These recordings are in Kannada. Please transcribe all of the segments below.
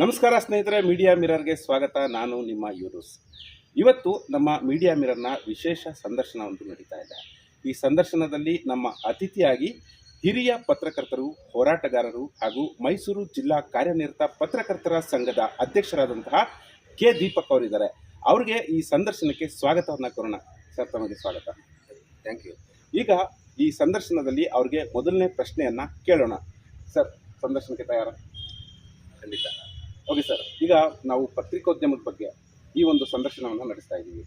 ನಮಸ್ಕಾರ ಸ್ನೇಹಿತರೆ ಮೀಡಿಯಾ ಮಿರರ್ಗೆ ಸ್ವಾಗತ. ನಾನು ನಿಮ್ಮ ಯೂನುಸ್. ಇವತ್ತು ನಮ್ಮ ಮೀಡಿಯಾ ಮಿರರ್ನ ವಿಶೇಷ ಸಂದರ್ಶನ ಒಂದು ನಡೀತಾ ಇದೆ. ಈ ಸಂದರ್ಶನದಲ್ಲಿ ನಮ್ಮ ಅತಿಥಿಯಾಗಿ ಹಿರಿಯ ಪತ್ರಕರ್ತರು ಹೋರಾಟಗಾರರು ಹಾಗೂ ಮೈಸೂರು ಜಿಲ್ಲಾ ಕಾರ್ಯನಿರತ ಪತ್ರಕರ್ತರ ಸಂಘದ ಅಧ್ಯಕ್ಷರಾದಂತಹ ಕೆ. ದೀಪಕ್ ಅವರಿದ್ದಾರೆ. ಅವರಿಗೆ ಈ ಸಂದರ್ಶನಕ್ಕೆ ಸ್ವಾಗತವನ್ನು ಕೊರೋಣ ಸರ್ ತಮಗೆ ಸ್ವಾಗತ. ಥ್ಯಾಂಕ್ ಯು ಈಗ ಈ ಸಂದರ್ಶನದಲ್ಲಿ ಅವ್ರಿಗೆ ಮೊದಲನೇ ಪ್ರಶ್ನೆಯನ್ನು ಕೇಳೋಣ. ಸರ್ ಸಂದರ್ಶನಕ್ಕೆ ತಯಾರ? ಖಂಡಿತ. ಓಕೆ ಸರ್ ಈಗ ನಾವು ಪತ್ರಿಕೋದ್ಯಮದ ಬಗ್ಗೆ ಈ ಒಂದು ಸಂದರ್ಶನವನ್ನು ನಡೆಸ್ತಾ ಇದ್ದೀವಿ.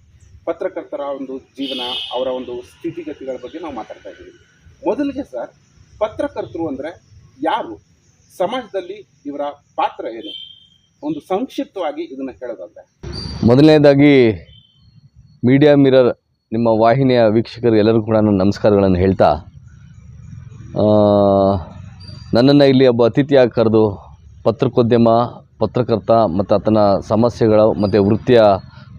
ಪತ್ರಕರ್ತರ ಒಂದು ಜೀವನ, ಅವರ ಒಂದು ಸ್ಥಿತಿಗತಿಗಳ ಬಗ್ಗೆ ನಾವು ಮಾತಾಡ್ತಾ ಇದ್ದೀವಿ. ಮೊದಲಿಗೆ ಸರ್ ಪತ್ರಕರ್ತರು ಅಂದರೆ ಯಾರು? ಸಮಾಜದಲ್ಲಿ ಇವರ ಪಾತ್ರ ಏನು? ಒಂದು ಸಂಕ್ಷಿಪ್ತವಾಗಿ ಇದನ್ನು ಹೇಳೋದಾದ್ರೆ. ಮೊದಲನೇದಾಗಿ ಮೀಡಿಯಾ ಮಿರರ್ ನಿಮ್ಮ ವಾಹಿನಿಯ ವೀಕ್ಷಕರು ಎಲ್ಲರೂ ಕೂಡ ನಮಸ್ಕಾರಗಳನ್ನು ಹೇಳ್ತಾ ನನ್ನನ್ನು ಇಲ್ಲಿ ಒಬ್ಬ ಅತಿಥಿಯಾಗಿ ಕರೆದು ಪತ್ರಿಕೋದ್ಯಮ ಪತ್ರಕರ್ತ ಮತ್ತು ಆತನ ಸಮಸ್ಯೆಗಳು ಮತ್ತು ವೃತ್ತಿಯ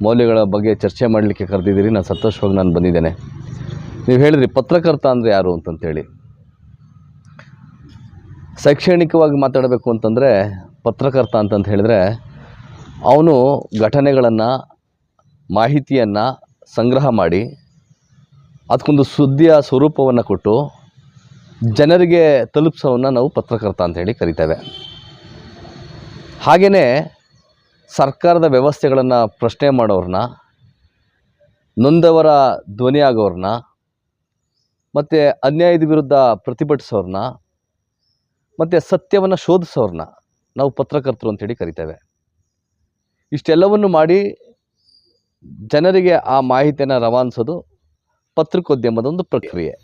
ಮೌಲ್ಯಗಳ ಬಗ್ಗೆ ಚರ್ಚೆ ಮಾಡಲಿಕ್ಕೆ ಕರೆದಿದ್ದೀರಿ. ನಾನು ಸಂತೋಷವಾಗಿ ನಾನು ಬಂದಿದ್ದೇನೆ. ನೀವು ಹೇಳಿದ್ರಿ ಪತ್ರಕರ್ತ ಅಂದರೆ ಯಾರು ಅಂತಂತೇಳಿ. ಶೈಕ್ಷಣಿಕವಾಗಿ ಮಾತಾಡಬೇಕು ಅಂತಂದರೆ ಪತ್ರಕರ್ತ ಅಂತಂತ ಹೇಳಿದ್ರೆ ಅವನು ಘಟನೆಗಳನ್ನು, ಮಾಹಿತಿಯನ್ನು ಸಂಗ್ರಹ ಮಾಡಿ, ಅದಕ್ಕೊಂದು ಸುದ್ದಿಯ ಸ್ವರೂಪವನ್ನು ಕೊಟ್ಟು ಜನರಿಗೆ ತಲುಪಿಸೋವನ್ನು ನಾವು ಪತ್ರಕರ್ತ ಅಂತೇಳಿ ಕರಿತೇವೆ. ಹಾಗೆಯೇ ಸರ್ಕಾರದ ವ್ಯವಸ್ಥೆಗಳನ್ನು ಪ್ರಶ್ನೆ ಮಾಡೋರನ್ನ ನೊಂದವರ ಧ್ವನಿಯಾಗೋರನ್ನ ಮತ್ತು ಅನ್ಯಾಯದ ವಿರುದ್ಧ ಪ್ರತಿಭಟಿಸೋರನ್ನ ಮತ್ತು ಸತ್ಯವನ್ನು ಶೋಧಿಸೋರನ್ನ ನಾವು ಪತ್ರಕರ್ತರು ಅಂತೇಳಿ ಕರಿತೇವೆ. ಇಷ್ಟೆಲ್ಲವನ್ನು ಮಾಡಿ ಜನರಿಗೆ ಆ ಮಾಹಿತಿಯನ್ನು ರವಾನಿಸೋದು ಪತ್ರಿಕೋದ್ಯಮದ ಒಂದು ಪ್ರಕ್ರಿಯೆ.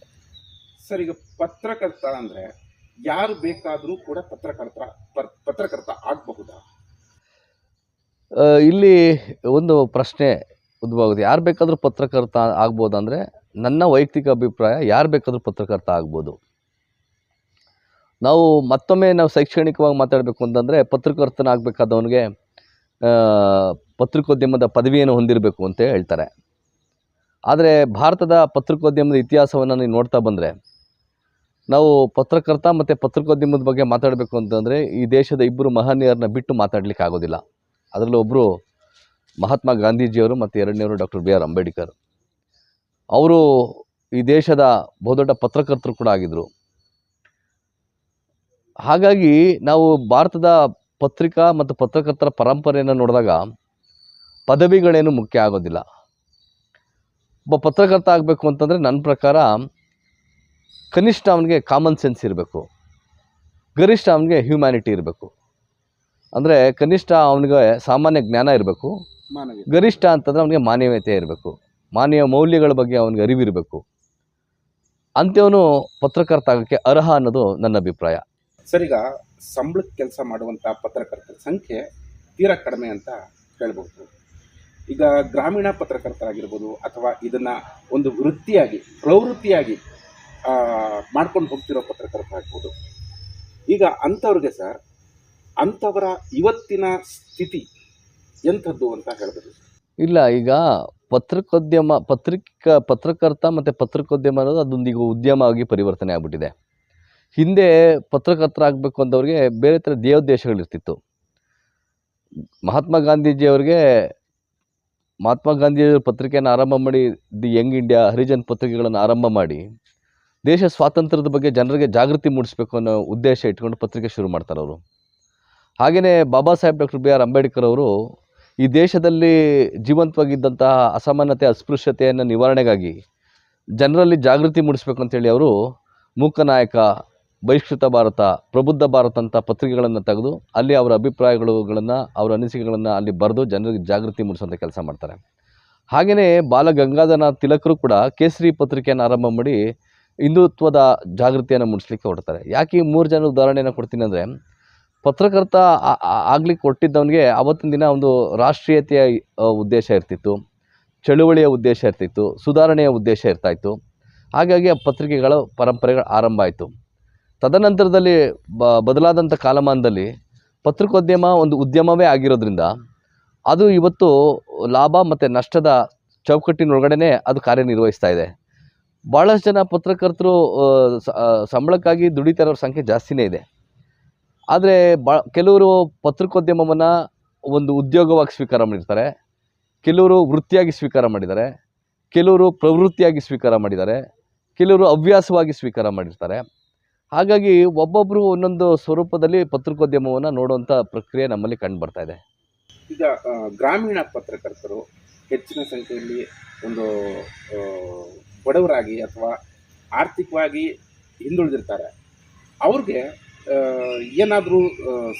ಸರ್, ಈಗ ಪತ್ರಕರ್ತ ಅಂದರೆ ಯಾರು ಬೇಕಾದರೂ ಕೂಡ ಪತ್ರಕರ್ತ ಪತ್ರಕರ್ತ ಆಗಬಹುದಾ? ಇಲ್ಲಿ ಒಂದು ಪ್ರಶ್ನೆ ಉದ್ಭವ ಆಗುತ್ತೆ ಯಾರು ಬೇಕಾದರೂ ಪತ್ರಕರ್ತ ಆಗ್ಬೋದು ಅಂದರೆ ನನ್ನ ವೈಯಕ್ತಿಕ ಅಭಿಪ್ರಾಯ, ಯಾರು ಬೇಕಾದರೂ ಪತ್ರಕರ್ತ ಆಗ್ಬೋದು. ನಾವು ಮತ್ತೊಮ್ಮೆ ನಾವು ಶೈಕ್ಷಣಿಕವಾಗಿ ಮಾತಾಡಬೇಕು ಅಂತಂದರೆ ಪತ್ರಕರ್ತನಾಗಬೇಕಾದವನಿಗೆ ಪತ್ರಿಕೋದ್ಯಮದ ಪದವಿಯನ್ನು ಹೊಂದಿರಬೇಕು ಅಂತ ಹೇಳ್ತಾರೆ. ಆದರೆ ಭಾರತದ ಪತ್ರಿಕೋದ್ಯಮದ ಇತಿಹಾಸವನ್ನು ನೀವು ನೋಡ್ತಾ ಬಂದರೆ ನಾವು ಪತ್ರಕರ್ತ ಮತ್ತು ಪತ್ರಿಕೋದ್ಯಮದ ಬಗ್ಗೆ ಮಾತಾಡಬೇಕು ಅಂತಂದರೆ ಈ ದೇಶದ ಇಬ್ಬರು ಮಹನೀಯರನ್ನ ಬಿಟ್ಟು ಮಾತಾಡಲಿಕ್ಕೆ ಆಗೋದಿಲ್ಲ. ಅದರಲ್ಲಿ ಒಬ್ಬರು ಮಹಾತ್ಮ ಗಾಂಧೀಜಿಯವರು ಮತ್ತು ಎರಡನೇವರು ಡಾಕ್ಟರ್ ಬಿ ಆರ್ ಅಂಬೇಡ್ಕರ್. ಅವರು ಈ ದೇಶದ ಬಹುದೊಡ್ಡ ಪತ್ರಕರ್ತರು ಕೂಡ ಆಗಿದ್ದರು ಹಾಗಾಗಿ ನಾವು ಭಾರತದ ಪತ್ರಿಕಾ ಮತ್ತು ಪತ್ರಕರ್ತರ ಪರಂಪರೆಯನ್ನು ನೋಡಿದಾಗ ಪದವಿಗಳೇನು ಮುಖ್ಯ ಆಗೋದಿಲ್ಲ. ಒಬ್ಬ ಪತ್ರಕರ್ತ ಆಗಬೇಕು ಅಂತಂದರೆ ನನ್ನ ಪ್ರಕಾರ ಕನಿಷ್ಠ ಅವನಿಗೆ ಕಾಮನ್ ಸೆನ್ಸ್ ಇರಬೇಕು. ಗರಿಷ್ಠ ಅವನಿಗೆ ಹ್ಯೂಮ್ಯಾನಿಟಿ ಇರಬೇಕು. ಅಂದರೆ ಕನಿಷ್ಠ ಅವನಿಗೆ ಸಾಮಾನ್ಯ ಜ್ಞಾನ ಇರಬೇಕು. ಗರಿಷ್ಠ ಅಂತಂದರೆ ಅವನಿಗೆ ಮಾನವೀಯತೆ ಇರಬೇಕು. ಮಾನವೀಯ ಮೌಲ್ಯಗಳ ಬಗ್ಗೆ ಅವನಿಗೆ ಅರಿವಿರಬೇಕು. ಅಂತ್ಯವನು ಪತ್ರಕರ್ತ ಆಗೋಕ್ಕೆ ಅರ್ಹ ಅನ್ನೋದು ನನ್ನ ಅಭಿಪ್ರಾಯ. ಸರ್ ಈಗ ಸಂಬಳಕ್ಕೆ ಕೆಲಸ ಮಾಡುವಂಥ ಪತ್ರಕರ್ತರ ಸಂಖ್ಯೆ ತೀರಾ ಕಡಿಮೆ ಅಂತ ಹೇಳ್ಬೋದು. ಈಗ ಗ್ರಾಮೀಣ ಪತ್ರಕರ್ತರಾಗಿರ್ಬೋದು ಅಥವಾ ಇದನ್ನು ಒಂದು ವೃತ್ತಿಯಾಗಿ ಪ್ರವೃತ್ತಿಯಾಗಿ ಮಾಡ್ಕೊಂಡು ಹೋಗ್ತಿರೋ ಪತ್ರಕರ್ತ ಆಗ್ಬೋದು. ಈಗ ಅಂಥವ್ರಿಗೆ ಸರ್, ಅಂಥವರ ಇವತ್ತಿನ ಸ್ಥಿತಿ ಎಂಥದ್ದು ಅಂತ ಹೇಳ್ಬೋದು ಇಲ್ಲ, ಈಗ ಪತ್ರಿಕೋದ್ಯಮ, ಪತ್ರಿಕ, ಪತ್ರಕರ್ತ ಮತ್ತು ಪತ್ರಿಕೋದ್ಯಮ ಅನ್ನೋದು ಅದೊಂದು ಈಗ ಉದ್ಯಮ ಆಗಿ ಪರಿವರ್ತನೆ ಆಗ್ಬಿಟ್ಟಿದೆ. ಹಿಂದೆ ಪತ್ರಕರ್ತರಾಗಬೇಕು ಅಂತವ್ರಿಗೆ ಬೇರೆ ಥರ ದೇವೋದ್ದೇಶಗಳಿರ್ತಿತ್ತು ಮಹಾತ್ಮ ಗಾಂಧೀಜಿಯವ್ರಿಗೆ ಮಹಾತ್ಮ ಗಾಂಧಿಯವ್ರ ಪತ್ರಿಕೆಯನ್ನು ಆರಂಭ ಮಾಡಿ, ದಿ ಯಂಗ್ ಇಂಡಿಯಾ ಹರಿಜನ್ ಪತ್ರಿಕೆಗಳನ್ನು ಆರಂಭ ಮಾಡಿ ದೇಶ ಸ್ವಾತಂತ್ರ್ಯದ ಬಗ್ಗೆ ಜನರಿಗೆ ಜಾಗೃತಿ ಮೂಡಿಸಬೇಕು ಅನ್ನೋ ಉದ್ದೇಶ ಇಟ್ಕೊಂಡು ಪತ್ರಿಕೆ ಶುರು ಮಾಡ್ತಾರೆ ಅವರು. ಹಾಗೆಯೇ Baba Saheb doctor B R Ambedkar ಅವರು ಈ ದೇಶದಲ್ಲಿ ಜೀವಂತವಾಗಿದ್ದಂತಹ ಅಸಮಾನತೆ ಅಸ್ಪೃಶ್ಯತೆಯನ್ನು ನಿವಾರಣೆಗಾಗಿ ಜನರಲ್ಲಿ ಜಾಗೃತಿ ಮೂಡಿಸಬೇಕು ಅಂತೇಳಿ ಅವರು ಮೂಕನಾಯಕ ಬಹಿಷ್ಕೃತ ಭಾರತ, ಪ್ರಬುದ್ಧ ಭಾರತ ಅಂತ ಪತ್ರಿಕೆಗಳನ್ನು ತೆಗೆದು ಅಲ್ಲಿ ಅವರ ಅಭಿಪ್ರಾಯಗಳುಗಳನ್ನು ಅವರ ಅನಿಸಿಕೆಗಳನ್ನು ಅಲ್ಲಿ ಬರೆದು ಜನರಿಗೆ ಜಾಗೃತಿ ಮೂಡಿಸುವಂಥ ಕೆಲಸ ಮಾಡ್ತಾರೆ. ಹಾಗೆಯೇ ಬಾಲ ತಿಲಕರು ಕೂಡ ಕೇಸರಿ ಪತ್ರಿಕೆಯನ್ನು ಆರಂಭ ಮಾಡಿ ಹಿಂದುತ್ವದ ಜಾಗೃತಿಯನ್ನು ಮೂಡಿಸ್ಲಿಕ್ಕೆ ಹೊರಡ್ತಾರೆ. ಯಾಕೆ ಈ ಮೂರು ಜನ ಉದಾಹರಣೆಯನ್ನು ಕೊಡ್ತೀನಿ ಅಂದರೆ, ಪತ್ರಕರ್ತ ಆಗ್ಲಿಕ್ಕೆ ಕೊಟ್ಟಿದ್ದವನಿಗೆ ಅವತ್ತಿನ ದಿನ ಒಂದು ರಾಷ್ಟ್ರೀಯತೆಯ ಉದ್ದೇಶ ಇರ್ತಿತ್ತು, ಚಳುವಳಿಯ ಉದ್ದೇಶ ಇರ್ತಿತ್ತು, ಸುಧಾರಣೆಯ ಉದ್ದೇಶ ಇರ್ತಾಯಿತ್ತು ಹಾಗಾಗಿ ಆ ಪತ್ರಿಕೆಗಳ ಪರಂಪರೆಗಳು ಆರಂಭ ಆಯಿತು. ತದನಂತರದಲ್ಲಿ ಬ, ಬದಲಾದಂಥ ಕಾಲಮಾನದಲ್ಲಿ ಪತ್ರಿಕೋದ್ಯಮ ಒಂದು ಉದ್ಯಮವೇ ಆಗಿರೋದ್ರಿಂದ ಅದು ಇವತ್ತು ಲಾಭ ಮತ್ತು ನಷ್ಟದ ಚೌಕಟ್ಟಿನೊಳಗಡೆನೇ ಅದು ಕಾರ್ಯನಿರ್ವಹಿಸ್ತಾ ಇದೆ. ಭಾಳಷ್ಟು ಜನ ಪತ್ರಕರ್ತರು ಸಂಬಳಕ್ಕಾಗಿ ದುಡಿತಾ ಇರೋರ ಸಂಖ್ಯೆ ಜಾಸ್ತಿನೇ ಇದೆ. ಆದರೆ ಕೆಲವರು ಪತ್ರಿಕೋದ್ಯಮವನ್ನು ಒಂದು ಉದ್ಯೋಗವಾಗಿ ಸ್ವೀಕಾರ ಮಾಡಿರ್ತಾರೆ, ಕೆಲವರು ವೃತ್ತಿಯಾಗಿ ಸ್ವೀಕಾರ ಮಾಡಿದ್ದಾರೆ, ಕೆಲವರು ಪ್ರವೃತ್ತಿಯಾಗಿ ಸ್ವೀಕಾರ ಮಾಡಿದ್ದಾರೆ, ಕೆಲವರು ಹವ್ಯಾಸವಾಗಿ ಸ್ವೀಕಾರ ಮಾಡಿರ್ತಾರೆ. ಹಾಗಾಗಿ ಒಬ್ಬೊಬ್ಬರು ಒಂದೊಂದು ಸ್ವರೂಪದಲ್ಲಿ ಪತ್ರಿಕೋದ್ಯಮವನ್ನು ನೋಡುವಂಥ ಪ್ರಕ್ರಿಯೆ ನಮ್ಮಲ್ಲಿ ಕಂಡು ಬರ್ತಾ ಇದೆ. ಈಗ ಗ್ರಾಮೀಣ ಪತ್ರಕರ್ತರು ಹೆಚ್ಚಿನ ಸಂಖ್ಯೆಯಲ್ಲಿ ಒಂದು ಬಡವರಾಗಿ ಅಥವಾ ಆರ್ಥಿಕವಾಗಿ ಹಿಂದುಳಿದಿರ್ತಾರೆ. ಅವ್ರಿಗೆ ಏನಾದರೂ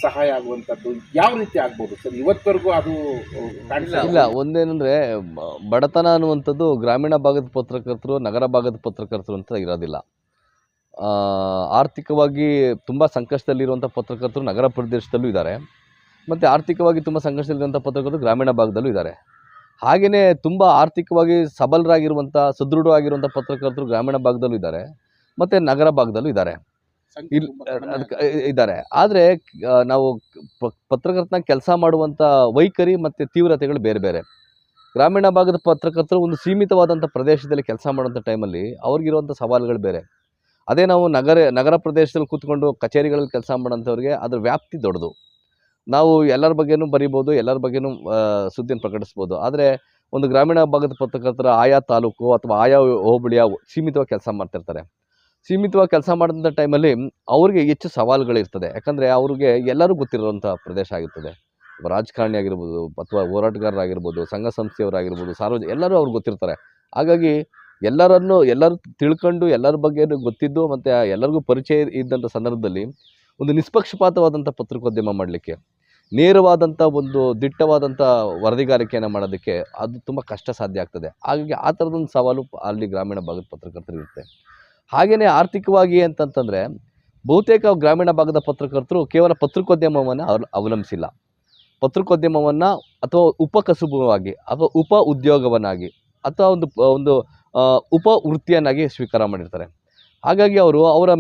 ಸಹಾಯ ಆಗುವಂಥದ್ದು ಯಾವ ರೀತಿ ಆಗ್ಬೋದು ಸರ್? ಇವತ್ತವರೆಗೂ ಅದು ಇಲ್ಲ ಒಂದೇನಂದ್ರೆ ಬಡತನ ಅನ್ನುವಂಥದ್ದು ಗ್ರಾಮೀಣ ಭಾಗದ ಪತ್ರಕರ್ತರು ನಗರ ಭಾಗದ ಪತ್ರಕರ್ತರು ಅಂತ ಇರೋದಿಲ್ಲ. ಆರ್ಥಿಕವಾಗಿ ತುಂಬ ಸಂಕಷ್ಟದಲ್ಲಿರುವಂಥ ಪತ್ರಕರ್ತರು ನಗರ ಪ್ರದೇಶದಲ್ಲೂ ಇದ್ದಾರೆ. ಮತ್ತು ಆರ್ಥಿಕವಾಗಿ ತುಂಬ ಸಂಕಷ್ಟದಲ್ಲಿರುವಂಥ ಪತ್ರಕರ್ತರು ಗ್ರಾಮೀಣ ಭಾಗದಲ್ಲೂ ಇದ್ದಾರೆ. ಹಾಗೆಯೇ ತುಂಬ ಆರ್ಥಿಕವಾಗಿ ಸಬಲರಾಗಿರುವಂಥ ಸದೃಢವಾಗಿರುವಂಥ ಪತ್ರಕರ್ತರು ಗ್ರಾಮೀಣ ಭಾಗದಲ್ಲೂ ಇದ್ದಾರೆ ಮತ್ತು ನಗರ ಭಾಗದಲ್ಲೂ ಇದ್ದಾರೆ. ಇದ್ದಾರೆ. ಆದರೆ ನಾವು ಪತ್ರಕರ್ತನ ಕೆಲಸ ಮಾಡುವಂಥ ವೈಖರಿ ಮತ್ತು ತೀವ್ರತೆಗಳು ಬೇರೆ ಬೇರೆ. ಗ್ರಾಮೀಣ ಭಾಗದ ಪತ್ರಕರ್ತರು ಒಂದು ಸೀಮಿತವಾದಂಥ ಪ್ರದೇಶದಲ್ಲಿ ಕೆಲಸ ಮಾಡುವಂಥ ಟೈಮಲ್ಲಿ ಅವ್ರಿಗಿರುವಂಥ ಸವಾಲುಗಳು ಬೇರೆ. ಅದೇ ನಾವು ನಗರ ನಗರ ಪ್ರದೇಶದಲ್ಲಿ ಕೂತ್ಕೊಂಡು ಕಚೇರಿಗಳಲ್ಲಿ ಕೆಲಸ ಮಾಡೋಂಥವ್ರಿಗೆ ಅದ್ರ ವ್ಯಾಪ್ತಿ ದೊಡ್ಡದು. ನಾವು ಎಲ್ಲರ ಬಗ್ಗೆನೂ ಬರಿಬೋದು, ಎಲ್ಲರ ಬಗ್ಗೆನೂ ಸುದ್ದಿಯನ್ನು ಪ್ರಕಟಿಸ್ಬೋದು. ಆದರೆ ಒಂದು ಗ್ರಾಮೀಣ ಭಾಗದ ಪತ್ರಕರ್ತರ ಆಯಾ ತಾಲೂಕು ಅಥವಾ ಆಯಾ ಹೋಬಳಿಯ ಸೀಮಿತವಾಗಿ ಕೆಲಸ ಮಾಡ್ತಿರ್ತಾರೆ. ಸೀಮಿತವಾಗಿ ಕೆಲಸ ಮಾಡಿದಂಥ ಟೈಮಲ್ಲಿ ಅವ್ರಿಗೆ ಹೆಚ್ಚು ಸವಾಲುಗಳಿರ್ತದೆ ಯಾಕಂದರೆ ಅವ್ರಿಗೆ ಎಲ್ಲರೂ ಗೊತ್ತಿರುವಂಥ ಪ್ರದೇಶ ಆಗಿರ್ತದೆ. ರಾಜಕಾರಣಿ ಆಗಿರ್ಬೋದು, ಅಥವಾ ಹೋರಾಟಗಾರರಾಗಿರ್ಬೋದು ಸಂಘ ಸಂಸ್ಥೆಯವರಾಗಿರ್ಬೋದು ಸಾರ್ವಜನಿಕ ಎಲ್ಲರೂ ಅವ್ರಿಗೆ ಗೊತ್ತಿರ್ತಾರೆ. ಹಾಗಾಗಿ ಎಲ್ಲರನ್ನು, ಎಲ್ಲರೂ ತಿಳ್ಕೊಂಡು, ಎಲ್ಲರ ಬಗ್ಗೆ ಗೊತ್ತಿದ್ದು ಮತ್ತು ಎಲ್ಲರಿಗೂ ಪರಿಚಯ ಇದ್ದಂಥ ಸಂದರ್ಭದಲ್ಲಿ ಒಂದು ನಿಷ್ಪಕ್ಷಪಾತವಾದಂಥ ಪತ್ರಿಕೋದ್ಯಮ ಮಾಡಲಿಕ್ಕೆ ನೇರವಾದಂಥ ಒಂದು ದಿಟ್ಟವಾದಂಥ ವರದಿಗಾರಿಕೆಯನ್ನು ಮಾಡೋದಕ್ಕೆ ಅದು ತುಂಬ ಕಷ್ಟ ಸಾಧ್ಯ ಆಗ್ತದೆ. ಹಾಗಾಗಿ ಆ ಥರದೊಂದು ಸವಾಲು ಅಲ್ಲಿ ಗ್ರಾಮೀಣ ಭಾಗದ ಪತ್ರಕರ್ತರಿರುತ್ತೆ ಹಾಗೆಯೇ ಆರ್ಥಿಕವಾಗಿ ಅಂತಂತಂದರೆ ಬಹುತೇಕ ಗ್ರಾಮೀಣ ಭಾಗದ ಪತ್ರಕರ್ತರು ಕೇವಲ ಪತ್ರಿಕೋದ್ಯಮವನ್ನು ಅವಲ ಅವಲಂಬಿಸಿಲ್ಲ. ಪತ್ರಿಕೋದ್ಯಮವನ್ನು ಅಥವಾ ಉಪಕಸುಬುವಾಗಿ ಅಥವಾ ಉಪ ಉದ್ಯೋಗವನ್ನಾಗಿ ಅಥವಾ ಒಂದು ಒಂದು ಉಪ ವೃತ್ತಿಯನ್ನಾಗಿ ಸ್ವೀಕಾರ ಮಾಡಿರ್ತಾರೆ. ಹಾಗಾಗಿ ಅವರು ಅವರ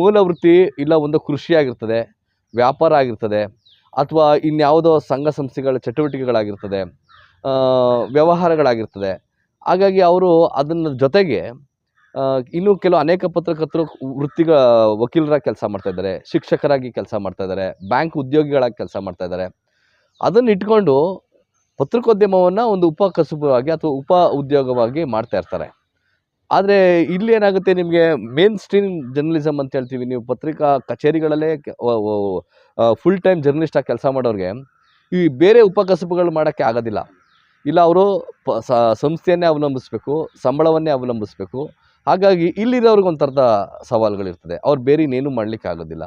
ಮೂಲ ವೃತ್ತಿ ಇಲ್ಲ ಒಂದು ಕೃಷಿಯಾಗಿರ್ತದೆ ವ್ಯಾಪಾರ ಆಗಿರ್ತದೆ ಅಥವಾ ಇನ್ಯಾವುದೋ ಸಂಘ ಸಂಸ್ಥೆಗಳ ಚಟುವಟಿಕೆಗಳಾಗಿರ್ತದೆ ವ್ಯವಹಾರಗಳಾಗಿರ್ತದೆ. ಹಾಗಾಗಿ ಅವರು ಅದನ್ನ ಜೊತೆಗೆ ಇನ್ನೂ ಕೆಲವು ಅನೇಕ ಪತ್ರಕರ್ತರು ವೃತ್ತಿಗಳ ವಕೀಲರಾಗಿ ಕೆಲಸ ಮಾಡ್ತಾಯಿದ್ದಾರೆ ಶಿಕ್ಷಕರಾಗಿ ಕೆಲಸ ಮಾಡ್ತಾಯಿದ್ದಾರೆ ಬ್ಯಾಂಕ್ ಉದ್ಯೋಗಿಗಳಾಗಿ ಕೆಲಸ ಮಾಡ್ತಾಯಿದ್ದಾರೆ ಅದನ್ನು ಇಟ್ಕೊಂಡು ಪತ್ರಿಕೋದ್ಯಮವನ್ನು ಒಂದು ಉಪ ಕಸುಬಾಗಿ ಅಥವಾ ಉಪ ಉದ್ಯೋಗವಾಗಿ ಮಾಡ್ತಾ ಇರ್ತಾರೆ. ಆದರೆ ಇಲ್ಲಿ ಏನಾಗುತ್ತೆ ನಿಮಗೆ ಮೇನ್ ಸ್ಟ್ರೀಮ್ ಜರ್ನಲಿಸಮ್ ಅಂತ ಹೇಳ್ತೀವಿ ನೀವು ಪತ್ರಿಕಾ ಕಚೇರಿಗಳಲ್ಲೇ ಫುಲ್ ಟೈಮ್ ಜರ್ನಲಿಸ್ಟಾಗಿ ಕೆಲಸ ಮಾಡೋರಿಗೆ ಈ ಬೇರೆ ಉಪಕಸಬುಗಳು ಮಾಡೋಕ್ಕೆ ಆಗೋದಿಲ್ಲ. ಇಲ್ಲ ಅವರು ಪ ಸಂಸ್ಥೆಯನ್ನೇ ಅವಲಂಬಿಸ್ಬೇಕು, ಸಂಬಳವನ್ನೇ ಅವಲಂಬಿಸ್ಬೇಕು. ಹಾಗಾಗಿ ಇಲ್ಲಿರೋರ್ಗೆ ಒಂಥರದ ಸವಾಲುಗಳಿರ್ತದೆ. ಅವ್ರು ಬೇರೆ ಇನ್ನೇನು ಮಾಡಲಿಕ್ಕೆ ಆಗೋದಿಲ್ಲ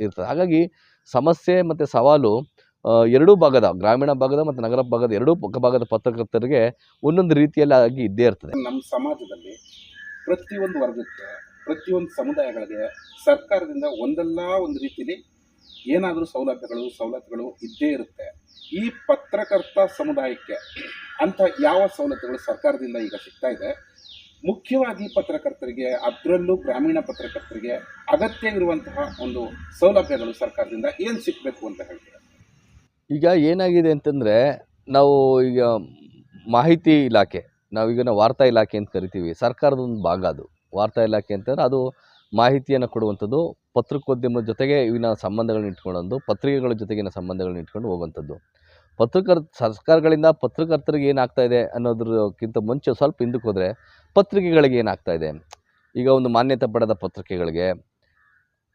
ಇರ್ತದೆ. ಹಾಗಾಗಿ ಸಮಸ್ಯೆ ಮತ್ತು ಸವಾಲು ಎರಡೂ ಭಾಗದ, ಗ್ರಾಮೀಣ ಭಾಗದ ಮತ್ತು ನಗರ ಭಾಗದ ಎರಡೂ ಭಾಗದ ಪತ್ರಕರ್ತರಿಗೆ ಒಂದೊಂದು ರೀತಿಯಲ್ಲಿ ಆಗಿ ಇದ್ದೇ ಇರ್ತದೆ. ನಮ್ಮ ಸಮಾಜದಲ್ಲಿ ಪ್ರತಿಯೊಂದು ವರ್ಗಕ್ಕೆ, ಪ್ರತಿಯೊಂದು ಸಮುದಾಯಗಳಿಗೆ ಸರ್ಕಾರದಿಂದ ಒಂದಲ್ಲ ಒಂದು ರೀತಿಲಿ ಏನಾದರೂ ಸೌಲಭ್ಯಗಳು ಸವಲತ್ತುಗಳು ಇದ್ದೇ ಇರುತ್ತೆ. ಈ ಪತ್ರಕರ್ತ ಸಮುದಾಯಕ್ಕೆ ಅಂಥ ಯಾವ ಸವಲತ್ತುಗಳು ಸರ್ಕಾರದಿಂದ ಈಗ ಸಿಗ್ತಾ ಇದೆ, ಮುಖ್ಯವಾಗಿ ಪತ್ರಕರ್ತರಿಗೆ, ಅದರಲ್ಲೂ ಗ್ರಾಮೀಣ ಪತ್ರಕರ್ತರಿಗೆ ಅಗತ್ಯ ಇರುವಂತಹ ಒಂದು ಸೌಲಭ್ಯಗಳು ಸರ್ಕಾರದಿಂದ ಏನು ಸಿಗಬೇಕು ಅಂತ ಹೇಳ್ತಾರೆ? ಈಗ ಏನಾಗಿದೆ ಅಂತಂದರೆ, ನಾವು ಈಗ ಮಾಹಿತಿ ಇಲಾಖೆ, ನಾವೀಗ ನಾವು ವಾರ್ತಾ ಇಲಾಖೆ ಅಂತ ಕರಿತೀವಿ. ಸರ್ಕಾರದ ಒಂದು ಭಾಗ ಅದು. ವಾರ್ತಾ ಇಲಾಖೆ ಅಂತಂದರೆ ಅದು ಮಾಹಿತಿಯನ್ನು ಕೊಡುವಂಥದ್ದು ಪತ್ರಿಕೋದ್ಯಮದ ಜೊತೆಗೆ ಇವಿನ ಸಂಬಂಧಗಳನ್ನ ಇಟ್ಕೊಂಡು ಪತ್ರಿಕೆಗಳ ಜೊತೆಗಿನ ಸಂಬಂಧಗಳನ್ನ ಇಟ್ಕೊಂಡು ಹೋಗುವಂಥದ್ದು. ಪತ್ರಕರ್ತ ಸರ್ಕಾರಗಳಿಂದ ಪತ್ರಕರ್ತರಿಗೆ ಏನಾಗ್ತಾ ಇದೆ ಅನ್ನೋದ್ರಕ್ಕಿಂತ ಮುಂಚೆ ಸ್ವಲ್ಪ ಹಿಂದಕ್ಕೆ ಹೋದರೆ ಪತ್ರಿಕೆಗಳಿಗೆ ಏನಾಗ್ತಾ ಇದೆ? ಈಗ ಒಂದು ಮಾನ್ಯತೆ ಪಡೆದ ಪತ್ರಿಕೆಗಳಿಗೆ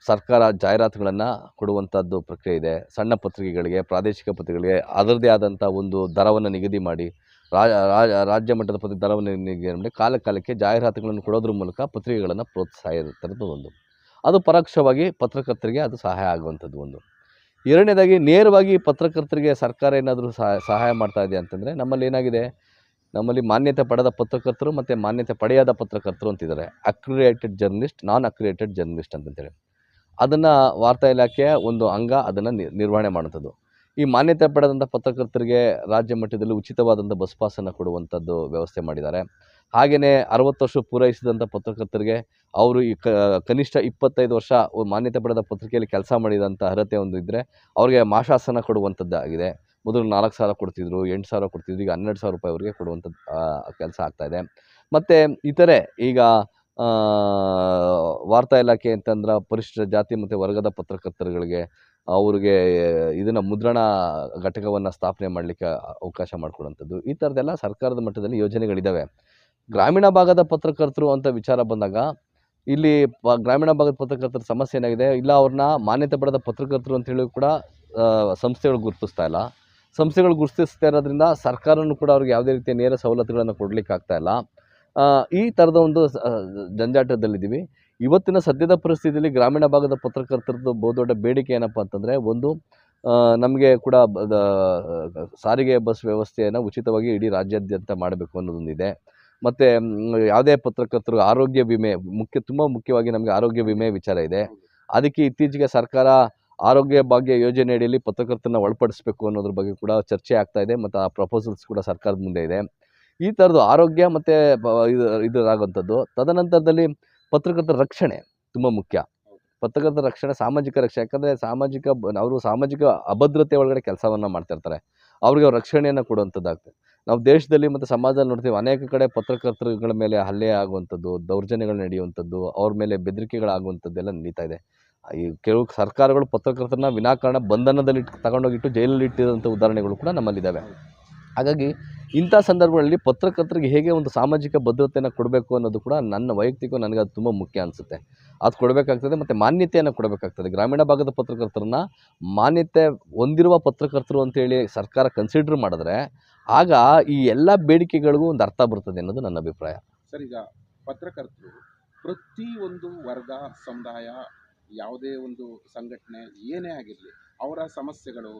ಸರ್ಕಾರ ಜಾಹೀರಾತುಗಳನ್ನು ಕೊಡುವಂಥದ್ದು ಪ್ರಕ್ರಿಯೆ ಇದೆ. ಸಣ್ಣ ಪತ್ರಿಕೆಗಳಿಗೆ, ಪ್ರಾದೇಶಿಕ ಪತ್ರಿಕೆಗಳಿಗೆ ಅದರದೇ ಆದಂಥ ಒಂದು ದರವನ್ನು ನಿಗದಿ ಮಾಡಿ ರಾಜ್ಯ ಮಟ್ಟದ ಪತ್ರಿಕೆ ದರವನ್ನು ನಿಗದಿ ಮಾಡಿ ಕಾಲ ಕಾಲಕ್ಕೆ ಜಾಹೀರಾತುಗಳನ್ನು ಕೊಡೋದ್ರ ಮೂಲಕ ಪತ್ರಿಕೆಗಳನ್ನು ಪ್ರೋತ್ಸಾಹ ತರದು ಒಂದು. ಅದು ಪರೋಕ್ಷವಾಗಿ ಪತ್ರಕರ್ತರಿಗೆ ಅದು ಸಹಾಯ ಆಗುವಂಥದ್ದು ಒಂದು. ಎರಡನೇದಾಗಿ ನೇರವಾಗಿ ಪತ್ರಕರ್ತರಿಗೆ ಸರ್ಕಾರ ಏನಾದರೂ ಸಹಾಯ ಮಾಡ್ತಾ ಇದೆ ಅಂತಂದರೆ ನಮ್ಮಲ್ಲಿ ಏನಾಗಿದೆ? ನಮ್ಮಲ್ಲಿ ಮಾನ್ಯತೆ ಪಡೆದ ಪತ್ರಕರ್ತರು ಮತ್ತು ಮಾನ್ಯತೆ ಪಡೆಯದ ಪತ್ರಕರ್ತರು ಅಂತಿದ್ದಾರೆ. Accredited journalist non accredited journalist ಅಂತಂತೇಳಿ. ಅದನ್ನು ವಾರ್ತಾ ಇಲಾಖೆಯ ಒಂದು ಅಂಗ ಅದನ್ನು ನಿರ್ವಹಣೆ ಮಾಡುವಂಥದ್ದು ಈ ಮಾನ್ಯತೆ ಪಡೆದಂಥ ಪತ್ರಕರ್ತರಿಗೆ ರಾಜ್ಯ ಮಟ್ಟದಲ್ಲಿ ಉಚಿತವಾದಂಥ ಬಸ್ ಪಾಸನ್ನು ಕೊಡುವಂಥದ್ದು ವ್ಯವಸ್ಥೆ ಮಾಡಿದ್ದಾರೆ. ಹಾಗೆಯೇ ಅರವತ್ತು ವರ್ಷ ಪೂರೈಸಿದಂಥ ಪತ್ರಕರ್ತರಿಗೆ ಅವರು ಈ ಕನಿಷ್ಠ ಇಪ್ಪತ್ತೈದು ವರ್ಷ ಮಾನ್ಯತೆ ಪಡೆದ ಪತ್ರಿಕೆಯಲ್ಲಿ ಕೆಲಸ ಮಾಡಿದಂಥ ಅರ್ಹತೆ ಒಂದು ಇದ್ದರೆ ಅವರಿಗೆ ಮಾಶಾಸನ ಕೊಡುವಂಥದ್ದಾಗಿದೆ ಮೊದಲು ನಾಲ್ಕು ಸಾವಿರ ಕೊಡ್ತಿದ್ರು, ಎಂಟು ಸಾವಿರ ಕೊಡ್ತಿದ್ರು, ಈಗ ಹನ್ನೆರಡು ಸಾವಿರ ರೂಪಾಯಿ ಅವರಿಗೆ ಕೊಡುವಂಥದ್ದು ಕೆಲಸ ಆಗ್ತಾಯಿದೆ ಮತ್ತು ಇತರೆ ಈಗ ವಾರ್ತಾ ಇಲಾಖೆ ಅಂತಂದ್ರೆ ಪರಿಶಿಷ್ಟ ಜಾತಿ ಮತ್ತು ವರ್ಗದ ಪತ್ರಕರ್ತರುಗಳಿಗೆ ಅವ್ರಿಗೆ ಇದನ್ನು ಮುದ್ರಣ ಘಟಕವನ್ನು ಸ್ಥಾಪನೆ ಮಾಡಲಿಕ್ಕೆ ಅವಕಾಶ ಮಾಡಿಕೊಡುವಂಥದ್ದು ಈ ಥರದ್ದೆಲ್ಲ ಸರ್ಕಾರದ ಮಟ್ಟದಲ್ಲಿ ಯೋಜನೆಗಳಿದ್ದಾವೆ ಗ್ರಾಮೀಣ ಭಾಗದ ಪತ್ರಕರ್ತರು ಅಂತ ವಿಚಾರ ಬಂದಾಗ, ಇಲ್ಲಿ ಗ್ರಾಮೀಣ ಭಾಗದ ಪತ್ರಕರ್ತರ ಸಮಸ್ಯೆ ಏನಾಗಿದೆ? ಇಲ್ಲ ಅವ್ರನ್ನ ಮಾನ್ಯತೆ ಪಡೆದ ಪತ್ರಕರ್ತರು ಅಂತೇಳಿ ಕೂಡ ಸಂಸ್ಥೆಗಳು ಗುರುತಿಸ್ತಾ ಇಲ್ಲ. ಸಂಸ್ಥೆಗಳು ಗುರುತಿಸ್ತಾ ಇರೋದ್ರಿಂದ ಸರ್ಕಾರನೂ ಕೂಡ ಅವ್ರಿಗೆ ಯಾವುದೇ ರೀತಿಯ ನೇರ ಸವಲತ್ತುಗಳನ್ನು ಕೊಡಲಿಕ್ಕೆ ಇಲ್ಲ. ಈ ಥರದ ಒಂದು ಜಂಜಾಟದಲ್ಲಿದ್ದೀವಿ. ಇವತ್ತಿನ ಸದ್ಯದ ಪರಿಸ್ಥಿತಿಯಲ್ಲಿ ಗ್ರಾಮೀಣ ಭಾಗದ ಪತ್ರಕರ್ತರದ್ದು ಬಹುದೊಡ್ಡ ಬೇಡಿಕೆ ಏನಪ್ಪ ಅಂತಂದರೆ ಒಂದು ನಮಗೆ ಕೂಡ ಸಾರಿಗೆ ಬಸ್ ವ್ಯವಸ್ಥೆಯನ್ನು ಉಚಿತವಾಗಿ ಇಡೀ ರಾಜ್ಯಾದ್ಯಂತ ಮಾಡಬೇಕು ಅನ್ನೋದೊಂದಿದೆ. ಮತ್ತು ಯಾವುದೇ ಪತ್ರಕರ್ತರು ಆರೋಗ್ಯ ವಿಮೆ, ಮುಖ್ಯ, ತುಂಬ ಮುಖ್ಯವಾಗಿ ನಮಗೆ ಆರೋಗ್ಯ ವಿಮೆ ವಿಚಾರ ಇದೆ. ಅದಕ್ಕೆ ಇತ್ತೀಚೆಗೆ ಸರ್ಕಾರ ಆರೋಗ್ಯ ಭಾಗ್ಯ ಯೋಜನೆ ಅಡಿಯಲ್ಲಿ ಪತ್ರಕರ್ತರನ್ನ ಒಳಪಡಿಸಬೇಕು ಅನ್ನೋದ್ರ ಬಗ್ಗೆ ಕೂಡ ಚರ್ಚೆ ಆಗ್ತಾ ಇದೆ, ಮತ್ತು ಆ ಪ್ರಪೋಸಲ್ಸ್ ಕೂಡ ಸರ್ಕಾರದ ಮುಂದೆ ಇದೆ. ಈ ಥರದ್ದು ಆರೋಗ್ಯ ಮತ್ತು ಇದು ಇದಾಗುವಂಥದ್ದು ತದನಂತರದಲ್ಲಿ ಪತ್ರಕರ್ತರ ರಕ್ಷಣೆ ತುಂಬ ಮುಖ್ಯ. ಪತ್ರಕರ್ತರ ರಕ್ಷಣೆ ಸಾಮಾಜಿಕ ರಕ್ಷಣೆ ಯಾಕಂದರೆ ಸಾಮಾಜಿಕ ಅವರು ಸಾಮಾಜಿಕ ಅಭದ್ರತೆ ಒಳಗಡೆ ಕೆಲಸವನ್ನು ಮಾಡ್ತಿರ್ತಾರೆ. ಅವ್ರಿಗೆ ಅವ್ರ ರಕ್ಷಣೆಯನ್ನು ಕೊಡುವಂಥದ್ದಾಗ್ತದೆ. ನಾವು ದೇಶದಲ್ಲಿ ಮತ್ತು ಸಮಾಜದಲ್ಲಿ ನೋಡ್ತೀವಿ ಅನೇಕ ಕಡೆ ಪತ್ರಕರ್ತರುಗಳ ಮೇಲೆ ಹಲ್ಲೆ ಆಗುವಂಥದ್ದು ದೌರ್ಜನ್ಯಗಳು ನಡೆಯುವಂಥದ್ದು ಅವ್ರ ಮೇಲೆ ಬೆದರಿಕೆಗಳಾಗುವಂಥದ್ದೆಲ್ಲ ನಡೀತಾ ಇದೆ. ಈ ಕೆಲವು ಸರ್ಕಾರಗಳು ಪತ್ರಕರ್ತರನ್ನ ವಿನಾಕಾರಣ ಬಂಧನದಲ್ಲಿ ತಗೊಂಡೋಗಿಟ್ಟು ಜೈಲಲ್ಲಿ ಇಟ್ಟಿರೋಂಥ ಉದಾಹರಣೆಗಳು ಕೂಡ ನಮ್ಮಲ್ಲಿದ್ದಾವೆ. ಹಾಗಾಗಿ ಇಂಥ ಸಂದರ್ಭಗಳಲ್ಲಿ ಪತ್ರಕರ್ತರಿಗೆ ಹೇಗೆ ಒಂದು ಸಾಮಾಜಿಕ ಭದ್ರತೆಯನ್ನು ಕೊಡಬೇಕು ಅನ್ನೋದು ಕೂಡ ನನ್ನ ವೈಯಕ್ತಿಕ ನನಗೆ ಅದು ತುಂಬ ಮುಖ್ಯ ಅನಿಸುತ್ತೆ. ಅದು ಕೊಡಬೇಕಾಗ್ತದೆ ಮತ್ತು ಮಾನ್ಯತೆಯನ್ನು ಕೊಡಬೇಕಾಗ್ತದೆ. ಗ್ರಾಮೀಣ ಭಾಗದ ಪತ್ರಕರ್ತರನ್ನ ಮಾನ್ಯತೆ ಹೊಂದಿರುವ ಪತ್ರಕರ್ತರು ಅಂತೇಳಿ ಸರ್ಕಾರ ಕನ್ಸಿಡರ್ ಮಾಡಿದ್ರೆ ಆಗ ಈ ಎಲ್ಲ ಬೇಡಿಕೆಗಳಿಗೂ ಒಂದು ಅರ್ಥ ಬರ್ತದೆ ಅನ್ನೋದು ನನ್ನ ಅಭಿಪ್ರಾಯ. ಸರ್, ಈಗ ಪತ್ರಕರ್ತರು ಪ್ರತಿ ಒಂದು ವರ್ಗ, ಸಮುದಾಯ, ಯಾವುದೇ ಒಂದು ಸಂಘಟನೆ ಏನೇ ಆಗಿರಲಿ, ಅವರ ಸಮಸ್ಯೆಗಳು,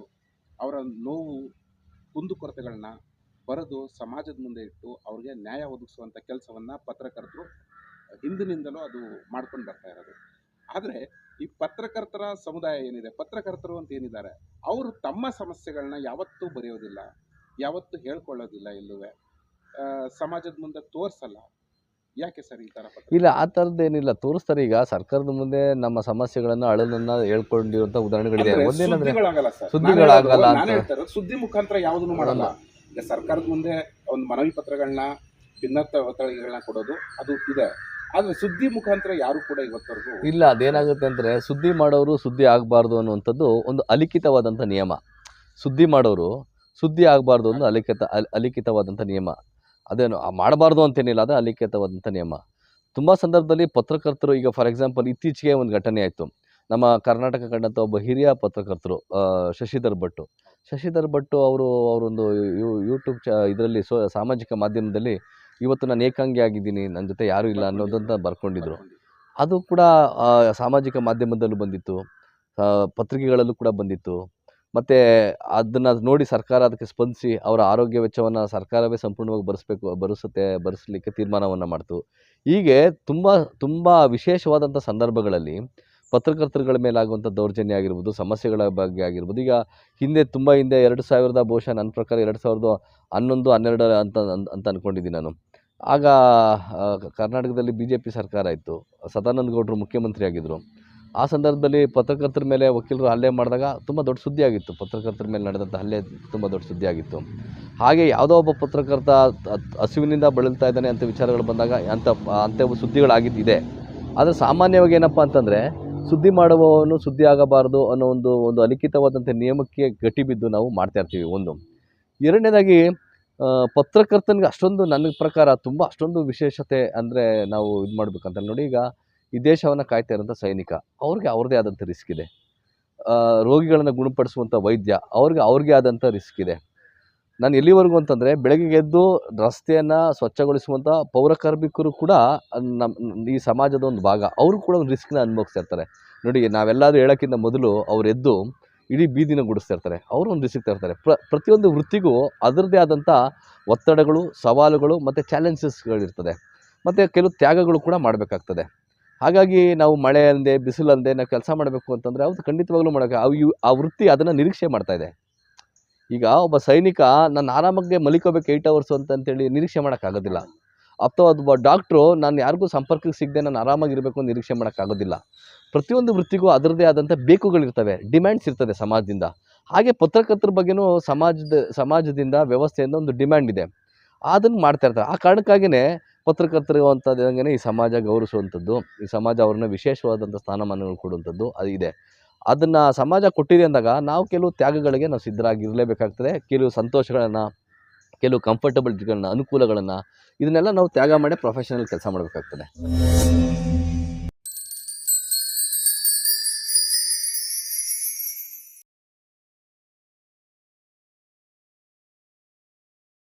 ಅವರ ನೋವು ಕುಂದುಕೊರತೆಗಳನ್ನ ಬರೆದು ಸಮಾಜದ ಮುಂದೆ ಇಟ್ಟು ಅವ್ರಿಗೆ ನ್ಯಾಯ ಒದಗಿಸುವಂಥ ಕೆಲಸವನ್ನು ಪತ್ರಕರ್ತರು ಹಿಂದಿನಿಂದಲೂ ಅದು ಮಾಡ್ಕೊಂಡು ಬರ್ತಾ ಇರೋದು. ಆದರೆ ಈ ಪತ್ರಕರ್ತರ ಸಮುದಾಯ ಏನಿದೆ, ಪತ್ರಕರ್ತರು ಅಂತ ಏನಿದ್ದಾರೆ, ಅವರು ತಮ್ಮ ಸಮಸ್ಯೆಗಳನ್ನ ಯಾವತ್ತೂ ಬರೆಯೋದಿಲ್ಲ, ಯಾವತ್ತೂ ಹೇಳ್ಕೊಳ್ಳೋದಿಲ್ಲ ಎಲ್ಲೂ ಸಮಾಜದ ಮುಂದೆ ತೋರಿಸಲ್ಲ. ಯಾಕೆ ಸರ್ ಈ ಥರ ಇಲ್ಲ ಆ ಥರದ್ದೇನಿಲ್ಲ ತೋರಿಸ್ತಾರೆ ಈಗ ಸರ್ಕಾರದ ಮುಂದೆ ನಮ್ಮ ಸಮಸ್ಯೆಗಳನ್ನು ಅಳಲನ್ನ ಹೇಳ್ಕೊಂಡಿರುವಂಥ ಉದಾಹರಣೆಗಳಿದೆ. ಒಂದೇನಂದ್ರೆ ಸುದ್ದಿಗಳಾಗಲ್ಲ ಅಂತ. ಸುದ್ದಿ ಮುಖಾಂತರ ಯಾವುದನ್ನು ಮಾಡಲ್ಲ. ಈಗ ಸರ್ಕಾರದ ಮುಂದೆ ಒಂದು ಮನವಿ ಪತ್ರಗಳನ್ನ ಭಿನ್ನತ್ತ ಒತ್ತಡಗಳನ್ನ ಕೊಡೋದು ಅದು ಇದೆ. ಆದ್ರೆ ಸುದ್ದಿ ಮುಖಾಂತರ ಯಾರು ಕೂಡ ಇವತ್ತವರೆಗೂ ಇಲ್ಲ ಅದೇನಾಗುತ್ತೆ ಅಂದ್ರೆ ಸುದ್ದಿ ಮಾಡೋರು ಸುದ್ದಿ ಆಗಬಾರ್ದು ಅನ್ನುವಂಥದ್ದು ಒಂದು ಅಲಿಖಿತವಾದಂಥ ನಿಯಮ. ಸುದ್ದಿ ಮಾಡೋರು ಸುದ್ದಿ ಆಗಬಾರ್ದು ಒಂದು ಅಲಿಖಿತ ಅಲಿಖಿತವಾದಂತ ಅಲಿಖಿತವಾದಂಥ ನಿಯಮ. ಅದೇನು ಮಾಡಬಾರ್ದು ಅಂತೇನಿಲ್ಲ, ಅದು ಅಲಿಖಿತವಾದಂಥ ನಿಯಮ. ತುಂಬ ಸಂದರ್ಭದಲ್ಲಿ ಪತ್ರಕರ್ತರು, ಈಗ ಫಾರ್ ಎಕ್ಸಾಂಪಲ್ ಇತ್ತೀಚೆಗೆ ಒಂದು ಘಟನೆ ಆಯಿತು. ನಮ್ಮ ಕರ್ನಾಟಕ ಕಂಡಂಥ ಒಬ್ಬ ಹಿರಿಯ ಪತ್ರಕರ್ತರು ಶಶಿಧರ್ ಭಟ್ಟು ಶಶಿಧರ್ ಭಟ್ಟು ಅವರು, ಅವರೊಂದು ಯೂ ಯೂಟ್ಯೂಬ್ ಚ, ಇದರಲ್ಲಿ ಸೊ, ಸಾಮಾಜಿಕ ಮಾಧ್ಯಮದಲ್ಲಿ, ಇವತ್ತು ನಾನು ಏಕಾಂಗಿ ಆಗಿದ್ದೀನಿ ನನ್ನ ಜೊತೆ ಯಾರೂ ಇಲ್ಲ ಅನ್ನೋದಂತ ಬರ್ಕೊಂಡಿದ್ರು. ಅದು ಕೂಡ ಸಾಮಾಜಿಕ ಮಾಧ್ಯಮದಲ್ಲೂ ಬಂದಿತ್ತು. ಪತ್ರಿಕೆಗಳಲ್ಲೂ ಕೂಡ ಬಂದಿತ್ತು. ಮತ್ತು ಅದನ್ನು ನೋಡಿ ಸರ್ಕಾರ ಅದಕ್ಕೆ ಸ್ಪಂದಿಸಿ ಅವರ ಆರೋಗ್ಯ ವೆಚ್ಚವನ್ನು ಸರ್ಕಾರವೇ ಸಂಪೂರ್ಣವಾಗಿ ಭರಿಸ್ಬೇಕು ಭರಿಸುತ್ತೆ ಭರಿಸಲಿಕ್ಕೆ ತೀರ್ಮಾನವನ್ನು ಮಾಡ್ತು. ಹೀಗೆ ತುಂಬ ತುಂಬ ವಿಶೇಷವಾದಂಥ ಸಂದರ್ಭಗಳಲ್ಲಿ ಪತ್ರಕರ್ತರುಗಳ ಮೇಲಾಗುವಂಥ ದೌರ್ಜನ್ಯ ಆಗಿರ್ಬೋದು, ಸಮಸ್ಯೆಗಳ ಬಗ್ಗೆ ಆಗಿರ್ಬೋದು, ಈಗ ಹಿಂದೆ ತುಂಬ ಹಿಂದೆ ಎರಡು ಸಾವಿರದ ಬಹುಶಃ ನನ್ನ ಪ್ರಕಾರ ಎರಡು ಸಾವಿರದ ಹನ್ನೊಂದು, ಹನ್ನೆರಡು ಅಂತ, ಅಂತ- ಅಂದ್ಕೊಂಡಿದ್ದೀನಿ ನಾನು. ಆಗ ಕರ್ನಾಟಕದಲ್ಲಿ ಬಿ ಜೆ ಪಿ ಸರ್ಕಾರ ಇತ್ತು. ಸದಾನಂದ ಗೌಡರು ಮುಖ್ಯಮಂತ್ರಿ ಆಗಿದ್ದರು ಆ ಸಂದರ್ಭದಲ್ಲಿ ಪತ್ರಕರ್ತರ ಮೇಲೆ ವಕೀಲರು ಹಲ್ಲೆ ಮಾಡಿದಾಗ ತುಂಬ ದೊಡ್ಡ ಸುದ್ದಿ ಆಗಿತ್ತು. ಪತ್ರಕರ್ತರ ಮೇಲೆ ನಡೆದಂಥ ಹಲ್ಲೆ ತುಂಬ ದೊಡ್ಡ ಸುದ್ದಿ ಆಗಿತ್ತು. ಹಾಗೆ ಯಾವುದೋ ಒಬ್ಬ ಪತ್ರಕರ್ತ ಹಸುವಿನಿಂದ ಬಳಲ್ತಾ ಇದ್ದಾನೆ ಅಂತ ವಿಚಾರಗಳು ಬಂದಾಗ ಅಂತ ಅಂಥ ಸುದ್ದಿಗಳಾಗಿದ್ದಿದೆ. ಆದರೆ ಸಾಮಾನ್ಯವಾಗಿ ಏನಪ್ಪ ಅಂತಂದರೆ ಸುದ್ದಿ ಮಾಡುವವನು ಸುದ್ದಿ ಆಗಬಾರದು ಅನ್ನೋ ಒಂದು ಒಂದು ಅಲಿಖಿತವಾದಂಥ ನಿಯಮಕ್ಕೆ ಗಟ್ಟಿಬಿದ್ದು ನಾವು ಮಾಡ್ತಾ ಇರ್ತೀವಿ ಒಂದು. ಎರಡನೇದಾಗಿ ಪತ್ರಕರ್ತನಿಗೆ ಅಷ್ಟೊಂದು ನನ್ನ ಪ್ರಕಾರ ತುಂಬ ಅಷ್ಟೊಂದು ವಿಶೇಷತೆ ಅಂದರೆ ನಾವು ಇದು ಮಾಡ್ಬೇಕಂತ ನೋಡಿ ಈಗ ಈ ದೇಶವನ್ನು ಕಾಯ್ತಾ ಇರೋಂಥ ಸೈನಿಕ, ಅವ್ರಿಗೆ ಅವ್ರದ್ದೇ ಆದಂಥ ರಿಸ್ಕ್ ಇದೆ. ರೋಗಿಗಳನ್ನು ಗುಣಪಡಿಸುವಂಥ ವೈದ್ಯ, ಅವ್ರಿಗೆ ಅವ್ರಿಗೆ ಆದಂಥ ರಿಸ್ಕ್ ಇದೆ. ನಾನು ಎಲ್ಲಿವರೆಗೂ ಅಂತಂದರೆ, ಬೆಳಗ್ಗೆ ಎದ್ದು ರಸ್ತೆಯನ್ನು ಸ್ವಚ್ಛಗೊಳಿಸುವಂಥ ಪೌರಕಾರ್ಮಿಕರು ಕೂಡ ನಮ್ಮ ಈ ಸಮಾಜದ ಒಂದು ಭಾಗ. ಅವರು ಕೂಡ ಒಂದು ರಿಸ್ಕ್ನ ಅನುಭವಿಸ್ತಾ ಇರ್ತಾರೆ. ನೋಡಿ ನಾವೆಲ್ಲರೂ ಹೇಳೋಕ್ಕಿಂತ ಮೊದಲು ಅವ್ರು ಎದ್ದು ಇಡೀ ಬೀದಿನ ಗುಡಿಸ್ತಿರ್ತಾರೆ ಅವರು ಒಂದು ರಿಸ್ಕ್ ಇರ್ತಾರೆ ಪ್ರ, ಪ್ರತಿಯೊಂದು ವೃತ್ತಿಗೂ ಅದರದ್ದೇ ಆದಂಥ ಒತ್ತಡಗಳು, ಸವಾಲುಗಳು ಮತ್ತು ಚಾಲೆಂಜಸ್ಗಳಿರ್ತದೆ ಮತ್ತು ಕೆಲವು ತ್ಯಾಗಗಳು ಕೂಡ ಮಾಡಬೇಕಾಗ್ತದೆ. ಹಾಗಾಗಿ ನಾವು ಮಳೆ ಅಂದೆ ಬಿಸಿಲು ನಾವು ಕೆಲಸ ಮಾಡಬೇಕು ಅಂತಂದರೆ ಅವ್ರು ಖಂಡಿತವಾಗ್ಲೂ ಮಾಡೋಕ್ಕೆ ಅವು ಇವು ಆ ವೃತ್ತಿ ಅದನ್ನು ನಿರೀಕ್ಷೆ ಮಾಡ್ತಾ ಇದೆ. ಈಗ ಒಬ್ಬ ಸೈನಿಕ ನಾನು ಆರಾಮಾಗಿ ಮಲಿಕೋಬೇಕು ಏಯ್ಟ್ ಅವರ್ಸ್ ಅಂತ ಅಂತೇಳಿ ನಿರೀಕ್ಷೆ ಮಾಡೋಕ್ಕಾಗೋದಿಲ್ಲ ಅಥವಾ ಒಬ್ಬ ಡಾಕ್ಟ್ರು ನಾನು ಯಾರಿಗೂ ಸಂಪರ್ಕಕ್ಕೆ ಸಿಗದೆ ನಾನು ಆರಾಮಾಗಿರಬೇಕು ಅಂತ ನಿರೀಕ್ಷೆ ಮಾಡೋಕ್ಕಾಗೋದಿಲ್ಲ ಪ್ರತಿಯೊಂದು ವೃತ್ತಿಗೂ ಅದರದ್ದೇ ಆದಂಥ ಬೇಕುಗಳಿರ್ತವೆ ಡಿಮ್ಯಾಂಡ್ಸ್ ಇರ್ತದೆ ಸಮಾಜದಿಂದ. ಹಾಗೆ ಪತ್ರಕರ್ತರ ಬಗ್ಗೆನೂ ಸಮಾಜದ, ಸಮಾಜದಿಂದ ವ್ಯವಸ್ಥೆಯಿಂದ ಒಂದು ಡಿಮ್ಯಾಂಡ್ ಇದೆ. ಅದನ್ನು ಮಾಡ್ತಾ ಇರ್ತಾರೆ. ಆ ಕಾರಣಕ್ಕಾಗಿಯೇ ಪತ್ರಕರ್ತರು ಅಂತಂಗೆ ಈ ಸಮಾಜ ಗೌರವಿಸುವಂಥದ್ದು, ಈ ಸಮಾಜ ಅವ್ರನ್ನ ವಿಶೇಷವಾದಂಥ ಸ್ಥಾನಮಾನಗಳು ಕೊಡುವಂಥದ್ದು ಅದು ಇದೆ. ಅದನ್ನು ಸಮಾಜ ಕೊಟ್ಟಿದೆ ಅಂದಾಗ ನಾವು ಕೆಲವು ತ್ಯಾಗಗಳಿಗೆ ನಾವು ಸಿದ್ಧರಾಗಿರಲೇಬೇಕಾಗ್ತದೆ. ಕೆಲವು ಸಂತೋಷಗಳನ್ನು, ಕೆಲವು ಕಂಫರ್ಟಬಿಲಿಟಿಗಳನ್ನ ಅನುಕೂಲಗಳನ್ನು, ಇದನ್ನೆಲ್ಲ ನಾವು ತ್ಯಾಗ ಮಾಡಿ ಪ್ರೊಫೆಷನಲ್ ಕೆಲಸ ಮಾಡಬೇಕಾಗ್ತದೆ.